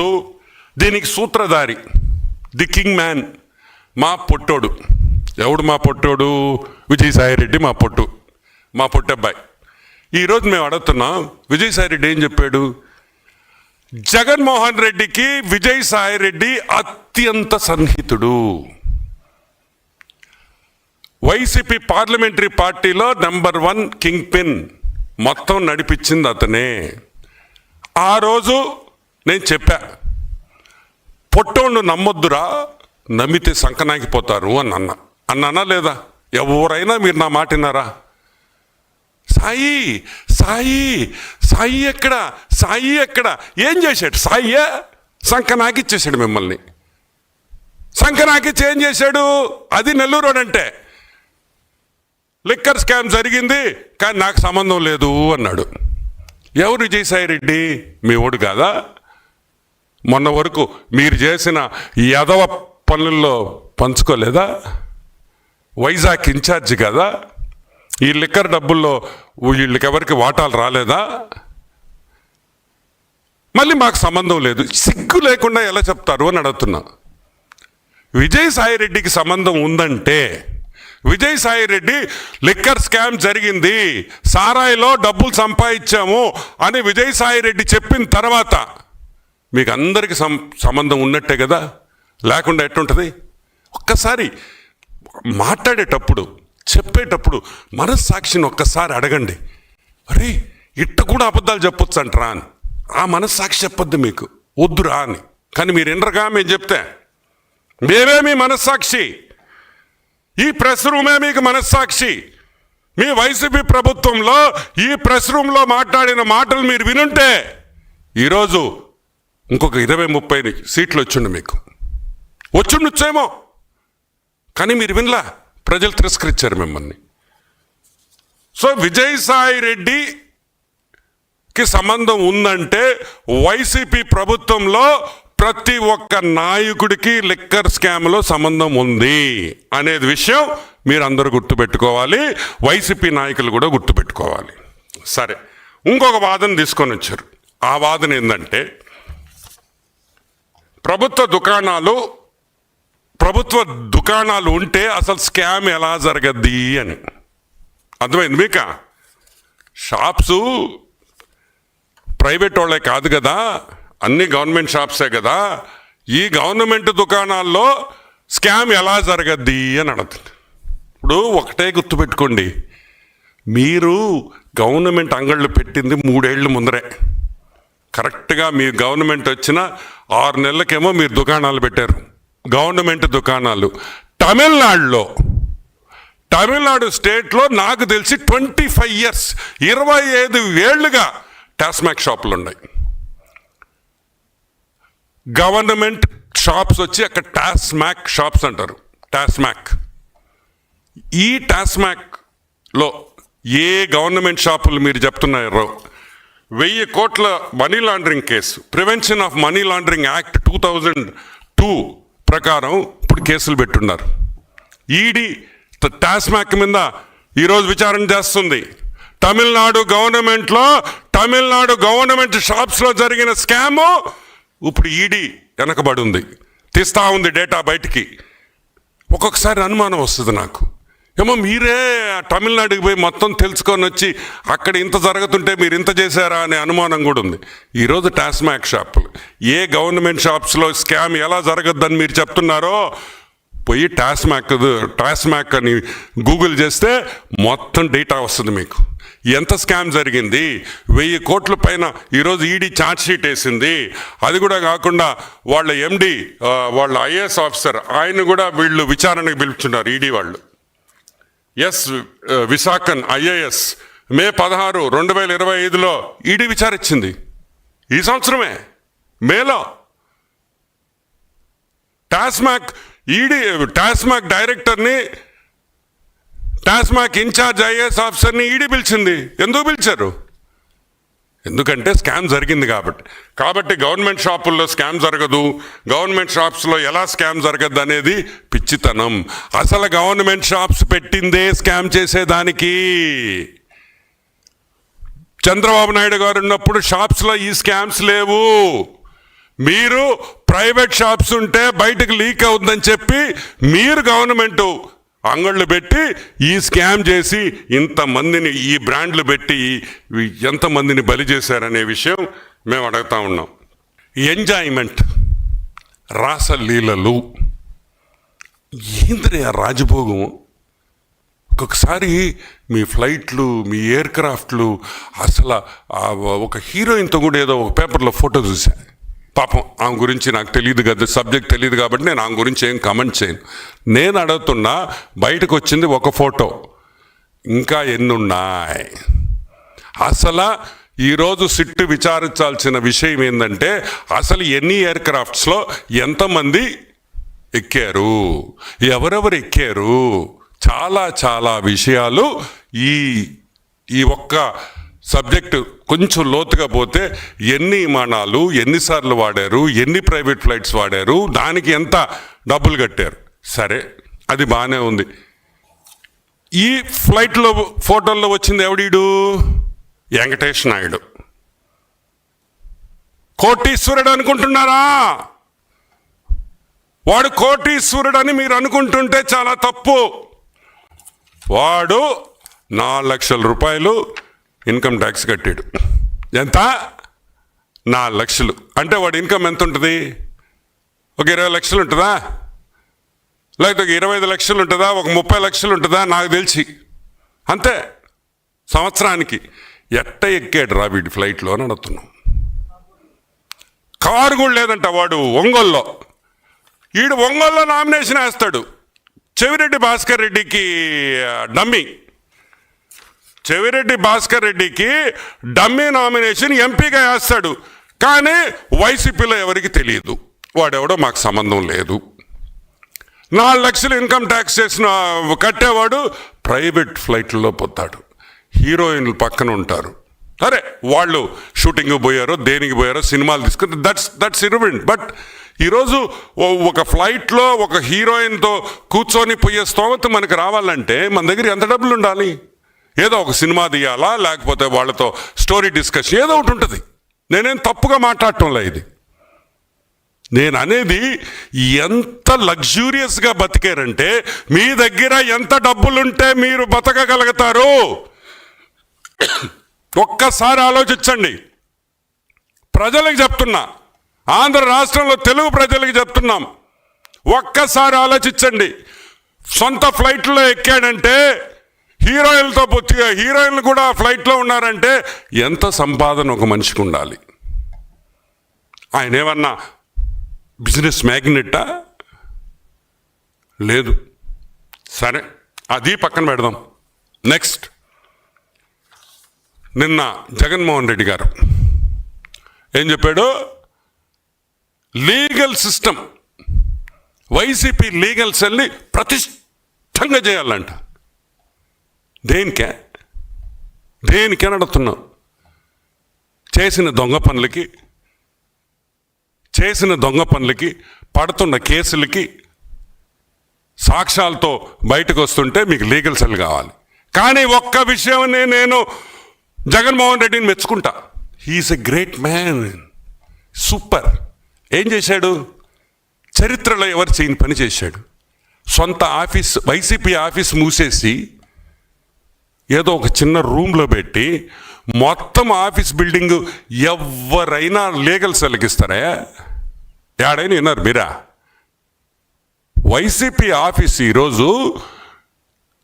ఇప్పుడు దీనికి సూత్రధారి ది కింగ్ మ్యాన్ మా పొట్టోడు. ఎవడు మా పొట్టోడు? విజయసాయిరెడ్డి మా పొట్టు మా పొట్టబ్బాయి. ఈరోజు మేము అడుగుతున్నాం విజయసాయిరెడ్డి ఏం చెప్పాడు? జగన్మోహన్ రెడ్డికి విజయసాయిరెడ్డి అత్యంత సన్నిహితుడు. వైసీపీ పార్లమెంటరీ పార్టీలో నెంబర్ వన్ కింగ్ పిన్ మొత్తం నడిపించింది అతనే. ఆ రోజు నేను చెప్పా పొట్టోళ్ళు నమ్మొద్దురా నమ్మితే సంకనాకిపోతారు అని అన్న. అన్నానా లేదా? ఎవరైనా మీరు నా మాటినారా సాయి సాయి సాయి ఎక్కడ? సాయి ఎక్కడ? ఏం చేశాడు? సాయి? సంకనాకిచ్చేసాడు మిమ్మల్ని. సంకనాకిచ్చి ఏం చేశాడు? అది నెల్లూరు అంటే. లిక్కర్ స్కామ్ జరిగింది కానీ నాకు సంబంధం లేదు అన్నాడు. ఎవరు విజయసాయి రెడ్డి? మీ ఓడు కాదా? మొన్న వరకు మీరు చేసిన యదవ పనుల్లో పంచుకోలేదా? వైజాగ్ ఇన్ఛార్జి కదా. ఈ లిక్కర్ డబ్బుల్లో వీళ్ళకి ఎవరికి వాటాలు రాలేదా? మళ్ళీ మాకు సంబంధం లేదు. సిగ్గు లేకుండా ఎలా చెప్తారు అని అడుగుతున్నా. విజయసాయిరెడ్డికి సంబంధం ఉందంటే విజయసాయిరెడ్డి లిక్కర్ స్కామ్ జరిగింది. సారాయిలో డబ్బులు సంపాదించాము అని విజయసాయిరెడ్డి చెప్పిన తర్వాత మీకు అందరికి సం సంబంధం ఉన్నట్టే కదా? లేకుండా ఎట్టుంటుంది ఒక్కసారి మాట్లాడేటప్పుడు చెప్పేటప్పుడు మనస్సాక్షిని ఒక్కసారి అడగండి. అరే ఇట్ట కూడా అబద్ధాలు చెప్పొచ్చు అంటరా అని. ఆ మనస్సాక్షి చెప్పొద్దు మీకు. వద్దురా అని. కానీ మీరు వినరుగా మేము చెప్తే? మేమే మీ మనస్సాక్షి. ఈ ప్రెస్ రూమే మీకు మనస్సాక్షి. మీ వైసీపీ ప్రభుత్వంలో ఈ ప్రెస్ రూమ్లో మాట్లాడిన మాటలు మీరు వినుంటే ఈరోజు ఇంకొక ఇరవై ముప్పై సీట్లు వచ్చిండు మీకు. వచ్చిండొచ్చేమో కానీ మీరు వినలా ప్రజలు తిరస్కరించారు మిమ్మల్ని. సో విజయసాయి రెడ్డికి సంబంధం ఉందంటే వైసీపీ ప్రభుత్వంలో ప్రతి ఒక్క నాయకుడికి లిక్కర్ స్కామ్లో సంబంధం ఉంది అనేది విషయం మీరు అందరూ గుర్తుపెట్టుకోవాలి. వైసీపీ నాయకులు కూడా గుర్తుపెట్టుకోవాలి. సరే ఇంకొక వాదన తీసుకొని వచ్చారు ఆ వాదన ఏంటంటే ప్రభుత్వ దుకాణాలు ప్రభుత్వ దుకాణాలు ఉంటే అసలు స్కామ్ ఎలా జరగద్ది అని. అర్థమైంది మీక? షాప్సు ప్రైవేట్ వాళ్ళే కాదు కదా అన్ని గవర్నమెంట్ షాప్సే కదా ఈ గవర్నమెంట్ దుకాణాల్లో స్కామ్ ఎలా జరగద్ది అని అడుగుతుంది. ఇప్పుడు ఒకటే గుర్తుపెట్టుకోండి మీరు గవర్నమెంట్ అంగళ్ళు పెట్టింది మూడేళ్ళు ముందరే. కరెక్ట్గా మీ గవర్నమెంట్ వచ్చిన ఆరు నెలలకేమో మీరు దుకాణాలు పెట్టారు. గవర్నమెంట్ దుకాణాలు. తమిళనాడులో తమిళనాడు స్టేట్లో నాకు తెలిసి ట్వంటీ ఫైవ్ ఇయర్స్ ఇరవై ఐదు ఏళ్ళుగా టాస్మాక్ షాపులు ఉన్నాయి. గవర్నమెంట్ షాప్స్ వచ్చి అక్కడ టాస్మాక్ షాప్స్ అంటారు. టాస్మాక్. ఈ టాస్మాక్లో ఏ గవర్నమెంట్ షాపులు మీరు చెప్తున్నారో వెయ్యి కోట్ల money laundering case. Prevention of money laundering act two thousand two ప్రకారం ఇప్పుడు కేసులు పెట్టున్నారు. ఈడీ టాస్మాక్ మీద ఈరోజు విచారణ చేస్తుంది. తమిళనాడు గవర్నమెంట్లో తమిళనాడు గవర్నమెంట్ షాప్స్లో జరిగిన స్కాము ఇప్పుడు ఈడీ వెనకబడి ఉంది. తీస్తూ ఉంది డేటా బయటికి. ఒక్కొక్కసారి అనుమానం వస్తుంది నాకు. ఏమో మీరే తమిళనాడుకి పోయి మొత్తం తెలుసుకొని వచ్చి అక్కడ ఇంత జరుగుతుంటే మీరు ఇంత చేశారా అనే అనుమానం కూడా ఉంది. ఈరోజు టాస్మాక్ షాపులు. ఏ గవర్నమెంట్ షాప్స్లో స్కామ్ ఎలా జరగద్దని మీరు చెప్తున్నారో పోయి టాస్మాక్ టాస్మాక్ అని గూగుల్ చేస్తే మొత్తం డేటా వస్తుంది మీకు. ఎంత స్కామ్ జరిగింది? వెయ్యి కోట్ల పైన ఈరోజు ఈడీ ఛార్జ్ షీట్ వేసింది. అది కూడా కాకుండా వాళ్ళ ఎండి వాళ్ళ ఐఏఎస్ ఆఫీసర్ ఆయన కూడా వీళ్ళు విచారణకు పిలుచున్నారు ఈడీ వాళ్ళు. ఎస్ విశాఖన్ ఐఏఎస్ మే పదహారు రెండు వేల ఇరవై ఐదులో ఈడీ విచారించింది ఈ సంవత్సరమే మేలో. టాస్మాక్ ఈడీ టాస్మాక్ డైరెక్టర్ని టాస్మాక్ ఇన్ఛార్జ్ ఐఏఎస్ ఆఫీసర్ని ఈడీ పిలిచింది. ఎందుకు పిలిచారు? ఎందుకంటే స్కామ్ జరిగింది కాబట్టి. కాబట్టి గవర్నమెంట్ షాపుల్లో స్కామ్ జరగదు. గవర్నమెంట్ షాప్స్లో ఎలా స్కామ్ జరగదు అనేది పిచ్చితనం. అసలు గవర్నమెంట్ షాప్స్ పెట్టిందే స్కామ్ చేసేదానికి. చంద్రబాబు నాయుడు గారు ఉన్నప్పుడు షాప్స్లో ఈ స్కామ్స్ లేవు. మీరు ప్రైవేట్ షాప్స్ ఉంటే బయటకు లీక్ అవుతుందని చెప్పి మీరు గవర్నమెంటు అంగళ్ళు పెట్టి ఈ స్కామ్ చేసి ఇంతమందిని ఈ బ్రాండ్లు పెట్టి ఎంతమందిని బలి చేశారనే విషయం మేము అడుగుతా ఉన్నాం. ఎంజాయ్మెంట్ రాసలీలలు ఏంద్రీ ఆ రాజభోగం. ఒక్కొక్కసారి మీ ఫ్లైట్లు మీ ఎయిర్ క్రాఫ్ట్లు అసలు ఒక హీరోయిన్తో కూడా ఏదో ఒక పేపర్లో ఫోటో చూశాను పాపం ఆమె గురించి నాకు తెలియదు కదా సబ్జెక్ట్ తెలియదు కాబట్టి నేను ఆమె గురించి ఏం కమెంట్ చేయను. నేను అడుగుతున్నా బయటకు వచ్చింది ఒక ఫోటో ఇంకా ఎన్ని ఉన్నాయి అసలు ఈరోజు సిట్టు విచారించాల్సిన విషయం ఏంటంటే అసలు ఎన్ని ఎయిర్ క్రాఫ్ట్స్లో ఎంతమంది ఎక్కారు? ఎవరెవరు ఎక్కారు? చాలా చాలా విషయాలు ఈ ఈ ఒక్క సబ్జెక్టు కొంచెం లోతుగా పోతే ఎన్ని విమానాలు ఎన్నిసార్లు వాడారు ఎన్ని ప్రైవేట్ ఫ్లైట్స్ వాడారు దానికి ఎంత డబ్బులు కట్టారు? సరే అది బాగానే ఉంది. ఈ ఫ్లైట్లో ఫోటోల్లో వచ్చింది ఎవడీడు వెంకటేష్ నాయుడు. కోటీశ్వరుడు అనుకుంటున్నారా? వాడు కోటీశ్వరుడు అని మీరు అనుకుంటుంటే చాలా తప్పు. వాడు నాలుగు లక్షల రూపాయలు ఇన్కమ్ ట్యాక్స్ కట్టాడు. ఎంత? నాలుగు లక్షలు. అంటే వాడి ఇన్కమ్ ఎంత ఉంటుంది ఒక ఇరవై లక్షలు ఉంటుందా? లేకపోతే ఒక ఇరవై ఐదు లక్షలు ఉంటుందా? ఒక ముప్పై లక్షలు ఉంటుందా? నాకు తెలిసి. అంతే. సంవత్సరానికి ఎట్ట ఎక్కాడు రా వీడి ఫ్లైట్లో అని అడుగుతున్నాం. కారు కూడా లేదంట వాడు ఒంగోల్లో. ఈడు ఒంగోల్లో నామినేషన్ వేస్తాడు. చెవిరెడ్డి భాస్కర్ రెడ్డికి ఆ, చెవిరెడ్డి భాస్కర్ రెడ్డికి డమ్మీ నామినేషన్ ఎంపీగా వేస్తాడు. కానీ వైసీపీలో ఎవరికి తెలియదు. వాడెవడో మాకు సంబంధం లేదు. నాలుగు లక్షలు ఇన్కమ్ ట్యాక్స్ చేసిన కట్టేవాడు ప్రైవేట్ ఫ్లైట్లలో పోతాడు. హీరోయిన్లు పక్కన ఉంటారు. సరే వాళ్ళు షూటింగ్ పోయారో దేనికి పోయారో సినిమాలు తీసుకుని దట్స్ దట్స్ ఇరవెంట్ బట్ ఈరోజు ఒక ఫ్లైట్లో ఒక హీరోయిన్తో కూర్చొని పోయే స్తోమత మనకు రావాలంటే మన దగ్గర ఎంత డబ్బులు ఉండాలి? ఏదో ఒక సినిమా తీయాలా లేకపోతే వాళ్ళతో స్టోరీ డిస్కషన్ ఏదో ఒకటి ఉంటుంది. నేనేం తప్పుగా మాట్లాడటంలే ఇది. నేను అనేది ఎంత లగ్జూరియస్గా బతికారంటే మీ దగ్గర ఎంత డబ్బులుంటే మీరు బతకగలుగుతారు. ఒక్కసారి ఆలోచించండి. ప్రజలకు చెప్తున్నా. ఆంధ్ర రాష్ట్రంలో తెలుగు ప్రజలకు చెప్తున్నాం. ఒక్కసారి ఆలోచించండి. సొంత ఫ్లైట్లో ఎక్కాడంటే హీరోయిన్లతో బొత్తిగా హీరోయిన్లు కూడా ఫ్లైట్లో ఉన్నారంటే ఎంత సంపాదన ఒక మనిషికి ఉండాలి? ఆయన ఏమన్నా బిజినెస్ మ్యాగ్నెట్టా లేదు. సరే అది పక్కన పెడదాం. నెక్స్ట్ నిన్న జగన్మోహన్ రెడ్డి గారు ఏం చెప్పాడు? లీగల్ సిస్టమ్ వైసీపీ లీగల్ సెల్ని ప్రతిష్టంగా చేయాలంట. దేనికే? దేనికే నడుతున్నాం చేసిన దొంగ పనులకి చేసిన దొంగ పనులకి పడుతున్న కేసులకి సాక్ష్యాలతో బయటకు వస్తుంటే మీకు లీగల్ సెల్ కావాలి. కానీ ఒక్క విషయమనే నేను జగన్మోహన్ రెడ్డిని మెచ్చుకుంటా. He is a great man super ఏం చేశాడు? చరిత్రలో ఎవరు చేయని పని చేశాడు? సొంత ఆఫీస్ వైసీపీ ఆఫీస్ మూసేసి ఏదో ఒక చిన్న రూమ్లో పెట్టి మొత్తం ఆఫీస్ బిల్డింగ్ ఎవరైనా లీగల్ సెల్కి ఏడైనా విన్నారు మీరా? వైసీపీ ఆఫీస్ ఈరోజు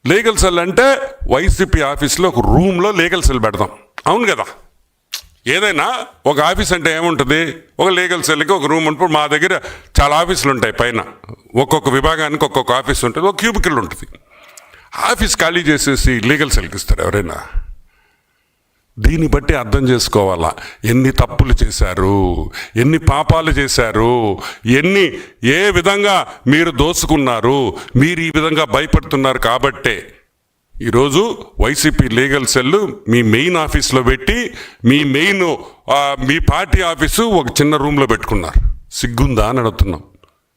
లీగల్ సెల్ అంటే వైసీపీ ఆఫీస్లో ఒక రూమ్లో లీగల్ సెల్ పెడదాం అవును కదా? ఏదైనా ఒక ఆఫీస్ అంటే ఏముంటుంది? ఒక లీగల్ సెల్కి ఒక రూమ్ ఉంటుంది. మా దగ్గర చాలా ఆఫీసులు ఉంటాయి పైన. ఒక్కొక్క విభాగానికి ఒక్కొక్క ఆఫీస్ ఉంటుంది. ఒక క్యూబికల్ ఉంటుంది. ఆఫీస్ ఖాళీ చేసేసి లీగల్ సెల్కి ఇస్తారు ఎవరైనా. దీన్ని బట్టి అర్థం చేసుకోవాలా. ఎన్ని తప్పులు చేశారు ఎన్ని పాపాలు చేశారు ఎన్ని ఏ విధంగా మీరు దోసుకున్నారు మీరు ఈ విధంగా భయపడుతున్నారు కాబట్టే. ఈరోజు వైసీపీ లీగల్ సెల్ మీ మెయిన్ ఆఫీస్లో పెట్టి మీ మెయిన్ మీ పార్టీ ఆఫీసు ఒక చిన్న రూమ్లో పెట్టుకున్నారు. సిగ్గుందా అని అడుగుతున్నాం.